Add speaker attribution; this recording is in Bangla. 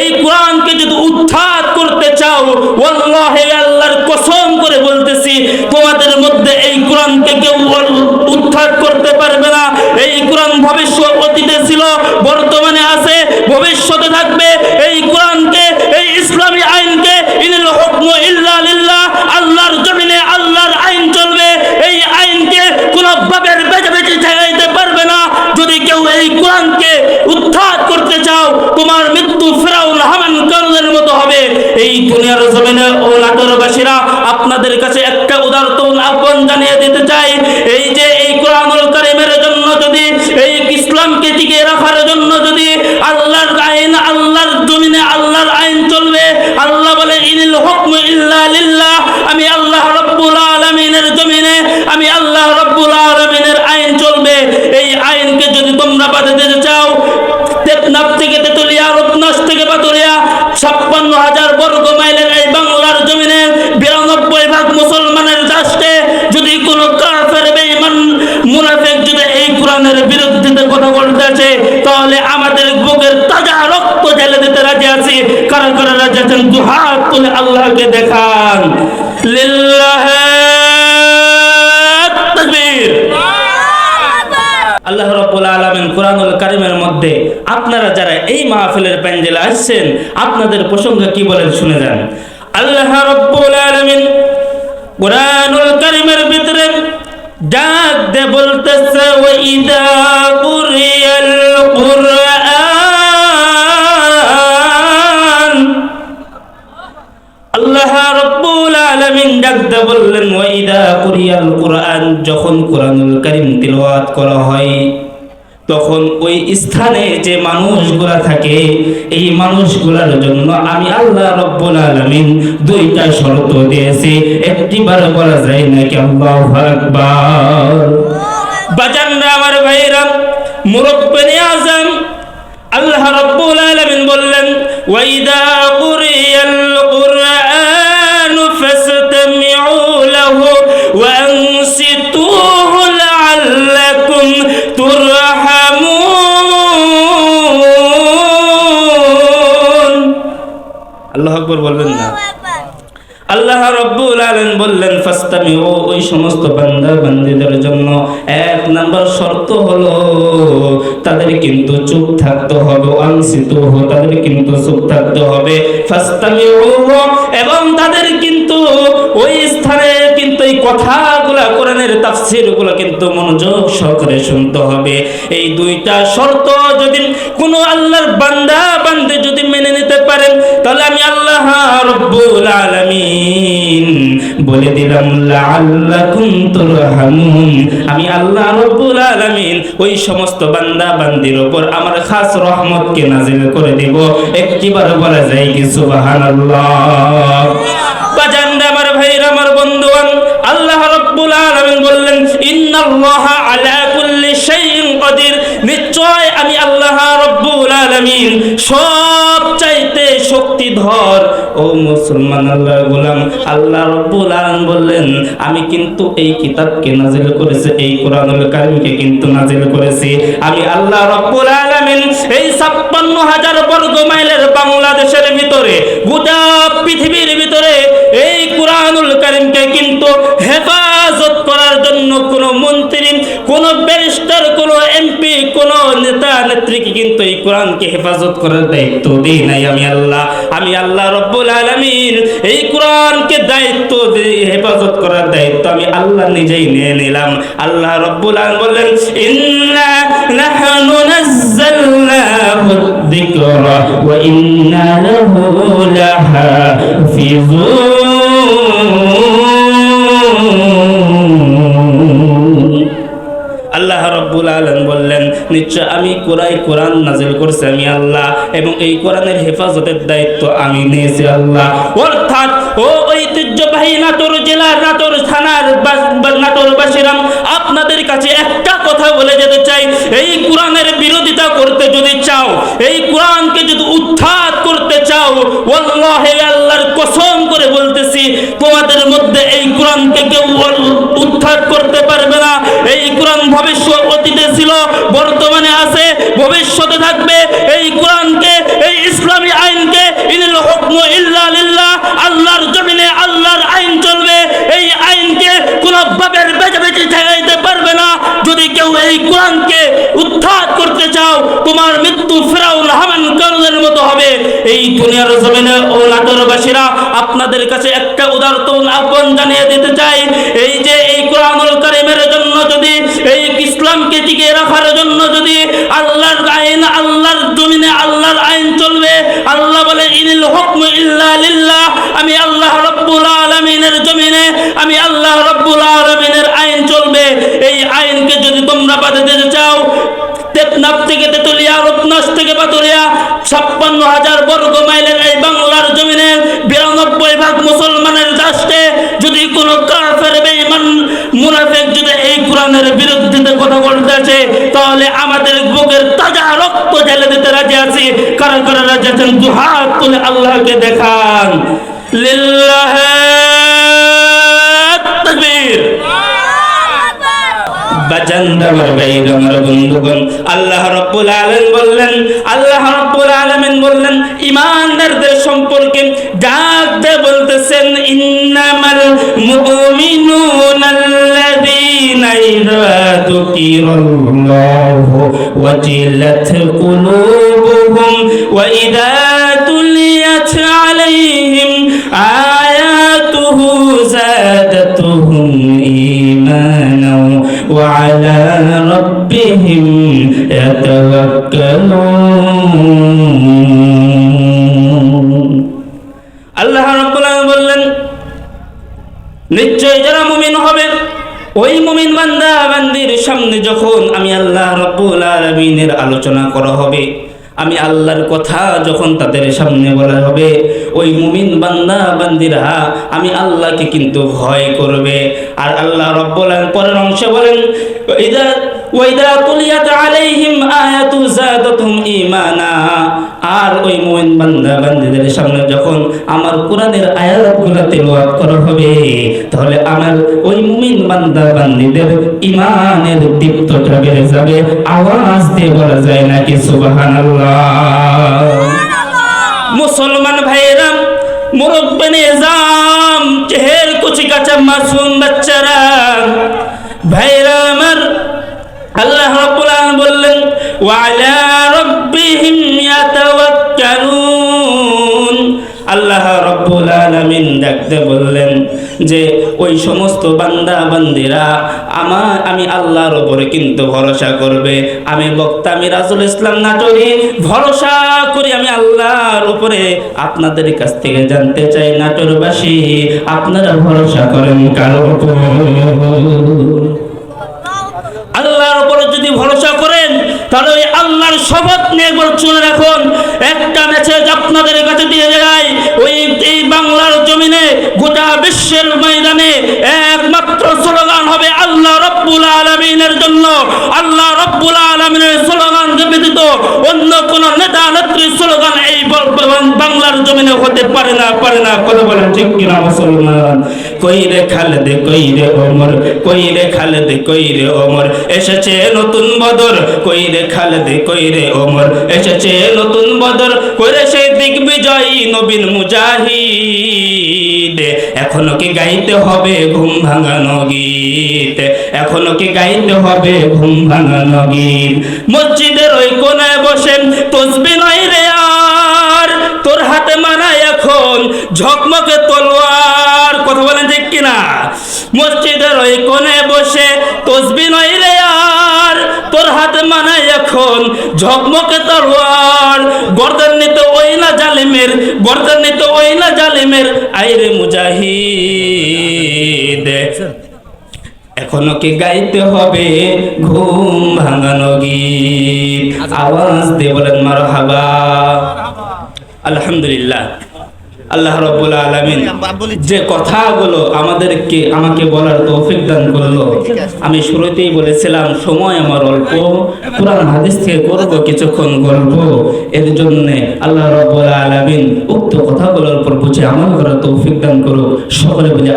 Speaker 1: এই কোরআনকে যদি উদ্ধার করতে চাও আল্লাহ আল্লাহর কসম করে বলতেছি, তোমাদের মধ্যে এই কোরআনকে কেউ উদ্ধার করতে পারবে না। এই কোরআন ভবিষ্যৎ অতীতে ছিল, বর্তমানে আছে, ভবিষ্যতে থাকবে এই কোরআনকে এই ইসলামী আইনকে ইনিল হুকমু ইল্লা লিল্লাহ আল্লাহর জমিনে আল্লাহর আইন চলবে এই আইনকে কোন বাবের বেঁচে বেঁচে ঠেকাইতে পারবে না যদি কেউ এই কোরআনকে উৎখাত করতে চাও তোমার মৃত্যু ফেরাউন হামান কারণের মতো হবে এই আপনাদের কাছে একটা উদারত আহ্বান জানিয়ে দিতে চাই। এই যে এই কোরআনুল কারিমের জন্য যদি, এই ইসলামকে টিকে রাখার জন্য যদি আল্লাহর আইন, আল্লাহর জমিনে আল্লাহর আইন চলবে, আল্লাহ বলে, ইনিল আমি আল্লাহ রব্বুল আলামিনের জমিনে, আমি আল্লাহ রব্বুল আলামিনের আইন চলবে। এই আইনকে যদি তোমরা বাধা দিতে চাও টেকনাফ থেকে তেতুলিয়া, রূপনাশ থেকে পাতুলিয়া ছাপ্পান্ন হাজার বর্গ মাইলের এই বাংলার জমিনে বিরানব্বই ভাগ মুসলমানের রাষ্ট্রে যদি কোনো কাফের, বেঈমান, মুনাফেক যদি এই কোরআনের বিরুদ্ধে কথা বলতে আছে তাহলে আমাদের বুকের তাজা রক্ত ঢেলে দিতে রাজি আছি। কারণ করে রাজি আছেন? দু হাত তুলে আল্লাহকে দেখান। লিল্লাহে রাব্বুল আলামিন কোরআনুল কারীমের মধ্যে আপনারা যারা এই মাহফিলের প্যান্ডেলে আসছেন, আপনাদের প্রসঙ্গ কি বলেন শুনে যান। আল্লাহ রাব্বুল আলামিন কোরআনুল কারীমের ভিতরে ডাক দে বলতেছে ডাকতে বললেন ওয়াইদা কুরিয়াল কোরআন? যখন কোরআনুল কারীম তিলাওয়াত করা হয় তখন ওই স্থানে যে মানুষগুলা থাকে, এই মানুষগুলার জন্য আমি আল্লাহ রব্বুল আলামিন দুইটা শর্ত দিয়েছি। একটি বার বলা যায় নাকি আল্লাহু আকবার। বাজানরা আমার ভাইরা মুরব্বিনে আজম, আল্লাহ রাব্বুল আলামিন বললেন, ওয়াইদা কুরিয়াল কুরআন ফাসতামিউ লাহু ওয়া আনসিতুহু ফাস্তামিউ ওই সমস্ত বান্দা বান্দীদের জন্য। এক নাম্বার শর্ত হলো, তাদের কিন্তু চুপ থাকতে হবে, আনসিত তাদের কিন্তু চুপ থাকতে হবে। এবং তাদের কিন্তু ওই স্থানে কিন্তু এই কথাগুলা, কোরআনের তাফসীরগুলো কিন্তু মনোযোগ সহকারে শুনতে হবে। এই দুইটা শর্ত যদি কোনো আল্লাহর বান্দা বান্দে যদি মেনে নিতে পারেন, তাহলে আমি আল্লাহ রব্বুল আলামিন বলে দিলাম, লাআল্লাকুম তুরহামুন। আমি আল্লাহ রব্বুল আলামিন ওই সমস্ত বান্দা বান্দির উপর আমার খাস রহমতকে নাজিল করে দেব। একটিবার বলা যায় কি সুবহানাল্লাহ। আমার আমার আল্লাহ বললেন আলা নিশ্চয় আমি আল্লাহ রাব্বুল আলামিন শক্তিধর। ও মুসলমান গোলাম, আল্লাহ রাব্বুল আলামিন বললেন, আমি কিন্তু এই কিতাবকে নাজিল করেছি, এই কোরআনুল কারীমকে কিন্তু নাজিল করেছি। আমি আল্লাহ রাব্বুল আলামিন এই 56000 বর্গ মাইলের বাংলাদেশের ভিতরে, গোটা পৃথিবীর ভিতরে এই কোরআনুল কারীমকে কিন্তু হেফাজত করার জন্য কোনো মন্ত্রী, কোনো ব্যারিস্টার, কোনো এমপি, কোনো নেতা, নেত্রীকে কিন্তু এই কোরআনকে হেফাজত করার দায়িত্ব দিই নাই আমি আল্লাহ। আমি আল্লাহ রব্বুল আলামিন এই কোরআনকে দায়িত্ব দিয়ে হেফাজত করার দায়িত্ব আমি আল্লাহ নিজেই নিয়ে নিলাম। আল্লাহ রব্বুল আলামিন বললেন, ইন্না নাহনু নাযালনাহু যিকরা ওয়া নিশ্চয় আমি কোরআই কোরআন নাজিল করছি আমি আল্লাহ এবং এই কোরআনের হেফাজতের দায়িত্ব আমি নিয়েছি আল্লাহ। অর্থাৎ ও ঐতিহ্যবাহী নাটোর জেলার নাটোর থানার বাস- নাটোরবাসীরাম আপনাদের কাছে একটা কথা বলে যেতে চাই। এই কোরআনের বিরোধিতা করতে যদি চাও, এই কোরআনকে যদি উৎখাত করতে চাও আল্লাহ আল্লাহর কসম করে বলতেছি, তোমাদের মধ্যে এই কোরআনকে কেউ উৎখাত করতে পারবে না। এই কোরআন ভবিষ্যৎ অতীতে ছিল, বর্তমানে আছে ভবিষ্যতে থাকবে এই কোরআনকে এই ইসলামী আইন এই কোরআনকে উদ্ধার করতে চাও, তোমার মৃত্যু ফেরাউন হামান কারুনের মতো হবে। এই দুনিয়ার জমিনে ও নাটোরবাসীরা আপনাদের কাছে একটা উদারতন আহ্বান জানিয়ে দিতে চাই। এই যে এই কোরআনুল কারিমের জন্য যদি, এই ইসলামকে টিকে রাখার জন্য যদি আল্লাহর আইন, আল্লাহর জমিনে আল্লাহর আইন চলবে, আল্লাহ বলে, ইনিল হুকম ইল্লা লিল্লাহ। আমি আল্লাহ রব্বুল আলামিনের জমিনে, আমি আল্লাহ রব্বুল আলামিনের আইন চলবে এই আইনকে যদি তোমরা বাধা দিতে চাও। টেকনাফ থেকে তেতুলিয়া, রূপনাশ থেকে পাতুলিয়া ছাপ্পান্ন হাজার বর্গ মাইলের এই বাংলার জমিনে বিরানব্বই ভাগ মুসলমানের রাষ্ট্রে যদি কোনো কাফের, বেঈমান, মুনাফিক যদি এই কোরআনের বিরুদ্ধে কথা বলতে আছে তাহলে আমাদের বুকের তাজা রক্ত ঢেলে দিতে রাজি আছি। কারণ কারণ রাজি আছেন? দুহাত তুলে আল্লাহকে দেখান। লিল্লাহে বাজান্দার বাইর আমার বন্ধুগণ। আল্লাহ রাব্বুল আলামিন বললেন, আল্লাহ রাব্বুল আলামিন বললেন ঈমানদারদের সম্পর্কে ডাক দিয়ে বলতেছেন, ইন্নামাল মুমিনুনা আল্লাযীনা ইযা যুকিরাল্লাহু ওয়াজিলাত কুলুবুহুম ওয়া ইযা ربهم يتوكلون আল্লাহ রাব্বুল আলামিন বললেন নিশ্চয় যারা মুমিন হবে ওই মুমিন বান্দা বান্দির সামনে যখন আমি আল্লাহ রব্বুল আলামিনের আলোচনা করা হবে আমি আল্লাহর কথা যখন তাদের সামনে বলা হবে ওই মুমিন বান্দা বান্দিরা আমি আল্লাহকে কিন্তু ভয় করবে আর আল্লাহ রব্বুল আলামিন পরের অংশে বলেন ইদা ওয়াইদা তুলিয়াত আলাইহিম আয়াতু জাদাতুহুম ঈমানা। আর ওই মুমিন বান্দা বান্দীদের সামনে যখন আমার কোরআনের আয়াতগুলো তেলাওয়াত করা হবে তাহলে আমার ওই মুমিন বান্দা বান্দীদের ঈমানের দীপ্তটা বেড়ে যাবে আওয়াজ দিয়ে বলা যায় নাকি সুবহানাল্লাহ। মুসলমান ভাইরা মুরব্বে নিজাম চেহের কুচি কাঁচা মাসুম বাচ্চারা ভাইরা আমার আল্লাহ রাব্বুল আলামিন ডাকতে বললেন যে, ওই সমস্ত বান্দা বান্দিরা আমার, আমি আল্লাহর উপরে কিন্তু ভরসা করবে। আমি বক্তা ইসলাম নাটরি ভরসা করি আমি আল্লাহর আপনাদের কাছ থেকে জানতে চাই নাটোরবাসী, আপনারা ভরসা করেন কারও আল্লাহর উপরে যদি ভরসা করেন তাহলে ওই আল্লাহর শপথ নিয়ে শুনে রাখুন। একটা মেসেজ আপনাদের কাছে দিয়ে যায় ওই এই বাংলার জমিনে গোটা বিশ্বের ময়দানে একমাত্র রব্বুল আলমিনের জন্য আল্লাহ রব্বুল আলমিনের স্লোগান ব্যতীত অন্য কোন নেতা স্লোগান এই বাংলার জমিনে হতে পারে না পারে না। ঠিক কিনা মুসলমান? কই রে কই রে কই রে কই রে এসেছে নতুন বদর কই রে কই রে এসেছে নতুন বদর করে সে দিগ্বিজয়ী নবীন মুজাহিদ। এখনও কি গাইতে হবে ঘুম ভাঙানো গীত? এখনও কি গাইতে হবে ঘুম ভাঙানো গীত মসজিদের ওই কোনায় বসেন, তসবি নয় রে আর, তোর হাতে মানায় এখন, ঝকমকে তলোয়ার। কথা বলেন ঠিক কিনা? মসজিদের ওই কোণে বসে, তসবি নয় রে আর, তোর হাতে মানায় এখন, ঝকমকে তলোয়ার। গর্দান নিতে ওই না জালিমের, গর্দান নিতে ওই না জালিমের। আইরে মুজাহিদ। এখনও কি গাইতে হবে? ঘুম ভাঙানো গীত। আওয়াজ দিয়ে বলেন মার হাবা আলহামদুলিল্লাহ। আল্লাহ রব্বুল আলামিন যে কথাগুলো আমাদেরকে, আমাকে বলার তৌফিক দান করল। আমি শুরুতেই বলেছিলাম, সময় আমার অল্প, কোরআন হাদিস থেকে করব, কিছুক্ষণ গল্প। এর জন্য আল্লাহ রব্বুল আলামিন উক্ত কথাগুলোর উপর বুঝে আমল করার তৌফিক দান করো সকলে বলে